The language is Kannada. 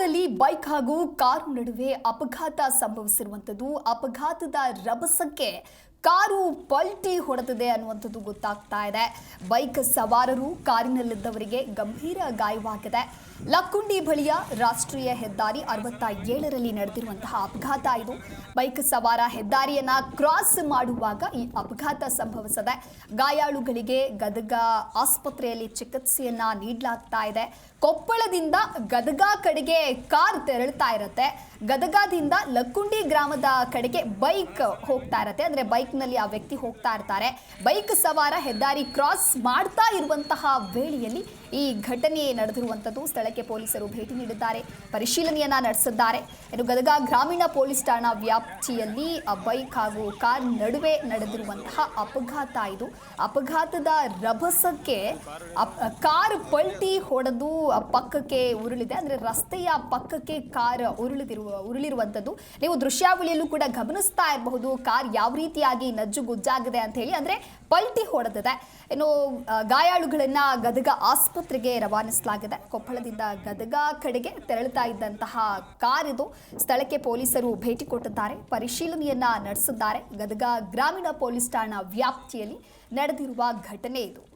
ಗದಗದಲ್ಲಿ ಬೈಕ್ ಹಾಗೂ ಕಾರು ನಡುವೆ ಅಪಘಾತ ಸಂಭವಿಸಿರುವಂಥದ್ದು ಅಪಘಾತದ ರಭಸಕ್ಕೆ ಕಾರು ಪಲ್ಟಿ ಹೊಡೆದಿದೆ ಅನ್ನುವಂಥದ್ದು ಗೊತ್ತಾಗ್ತಾ ಇದೆ. ಬೈಕ್ ಸವಾರರು ಕಾರಿನಲ್ಲಿದ್ದವರಿಗೆ ಗಂಭೀರ ಗಾಯವಾಗಿದೆ. ಲಕ್ಕುಂಡಿ ಬಳಿಯ ರಾಷ್ಟ್ರೀಯ ಹೆದ್ದಾರಿ ಅರವತ್ತ ಏಳರಲ್ಲಿ ನಡೆದಿರುವಂತಹ ಅಪಘಾತ ಇದು. ಬೈಕ್ ಸವಾರ ಹೆದ್ದಾರಿಯನ್ನು ಕ್ರಾಸ್ ಮಾಡುವಾಗ ಈ ಅಪಘಾತ ಸಂಭವಿಸಿದೆ ಗಾಯಾಳುಗಳಿಗೆ ಗದಗ ಆಸ್ಪತ್ರೆಯಲ್ಲಿ ಚಿಕಿತ್ಸೆಯನ್ನ ನೀಡಲಾಗ್ತಾ ಇದೆ. ಕೊಪ್ಪಳದಿಂದ ಗದಗ ಕಡೆಗೆ ಕಾರ್ ತೆರಳ್ತಾ ಇರುತ್ತೆ. ಗದಗದಿಂದ ಲಕ್ಕುಂಡಿ ಗ್ರಾಮದ ಕಡೆಗೆ ಬೈಕ್ ಹೋಗ್ತಾ ಇರತ್ತೆ. ಅಂದ್ರೆ ಬೈಕ್ನಲ್ಲಿ ಆ ವ್ಯಕ್ತಿ ಹೋಗ್ತಾ ಇರ್ತಾರೆ. ಬೈಕ್ ಸವಾರ ಹೆದ್ದಾರಿ ಕ್ರಾಸ್ ಮಾಡ್ತಾ ಇರುವಂತಹ ವೇಳೆಯಲ್ಲಿ ಈ ಘಟನೆ ನಡೆದಿರುವಂಥದ್ದು ಸ್ಥಳಕ್ಕೆ ಪೊಲೀಸರು ಭೇಟಿ ನೀಡಿದ್ದಾರೆ, ಪರಿಶೀಲನೆಯನ್ನ ನಡೆಸಿದ್ದಾರೆ. ಇನ್ನು ಗದಗ ಗ್ರಾಮೀಣ ಪೊಲೀಸ್ ಠಾಣಾ ವ್ಯಾಪ್ತಿಯಲ್ಲಿ ಬೈಕ್ ಹಾಗೂ ಕಾರ್ ನಡುವೆ ನಡೆದಿರುವಂತಹ ಅಪಘಾತ ಇದು. ಅಪಘಾತದ ರಭಸಕ್ಕೆ ಕಾರ್ ಪಲ್ಟಿ ಹೊಡೆದು ಪಕ್ಕಕ್ಕೆ ಉರುಳಿದೆ. ಅಂದ್ರೆ ರಸ್ತೆಯ ಪಕ್ಕಕ್ಕೆ ಕಾರ್ ಉರುಳಿದಿರುವ, ಉರುಳಿರುವಂಥದ್ದು. ನೀವು ದೃಶ್ಯಾವಳಿಯಲ್ಲೂ ಕೂಡ ಗಮನಿಸ್ತಾ ಇರಬಹುದು, ಕಾರ್ ಯಾವ ರೀತಿಯಾಗಿ ನಜ್ಜುಗುಜ್ಜಾಗಿದೆ ಅಂತ ಹೇಳಿ ಅಂದ್ರೆ ಪಲ್ಟಿ ಹೊಡೆದಿದೆ. ಇನ್ನು ಗಾಯಾಳುಗಳನ್ನು ಗದಗ ಆಸ್ಪತ್ರೆಗೆ ರವಾನಿಸಲಾಗಿದೆ. ಕೊಪ್ಪಳದಿಂದ ಗದಗ ಕಡೆಗೆ ತೆರಳುತ್ತಾ ಇದ್ದಂತಹ ಕಾರ್ ಇದು ಸ್ಥಳಕ್ಕೆ ಪೊಲೀಸರು ಭೇಟಿ ಕೊಟ್ಟಿದ್ದಾರೆ. ಪರಿಶೀಲನೆಯನ್ನ ನಡೆಸಿದ್ದಾರೆ. ಗದಗ ಗ್ರಾಮೀಣ ಪೊಲೀಸ್ ಠಾಣಾ ವ್ಯಾಪ್ತಿಯಲ್ಲಿ ನಡೆದಿರುವ ಘಟನೆ ಇದು.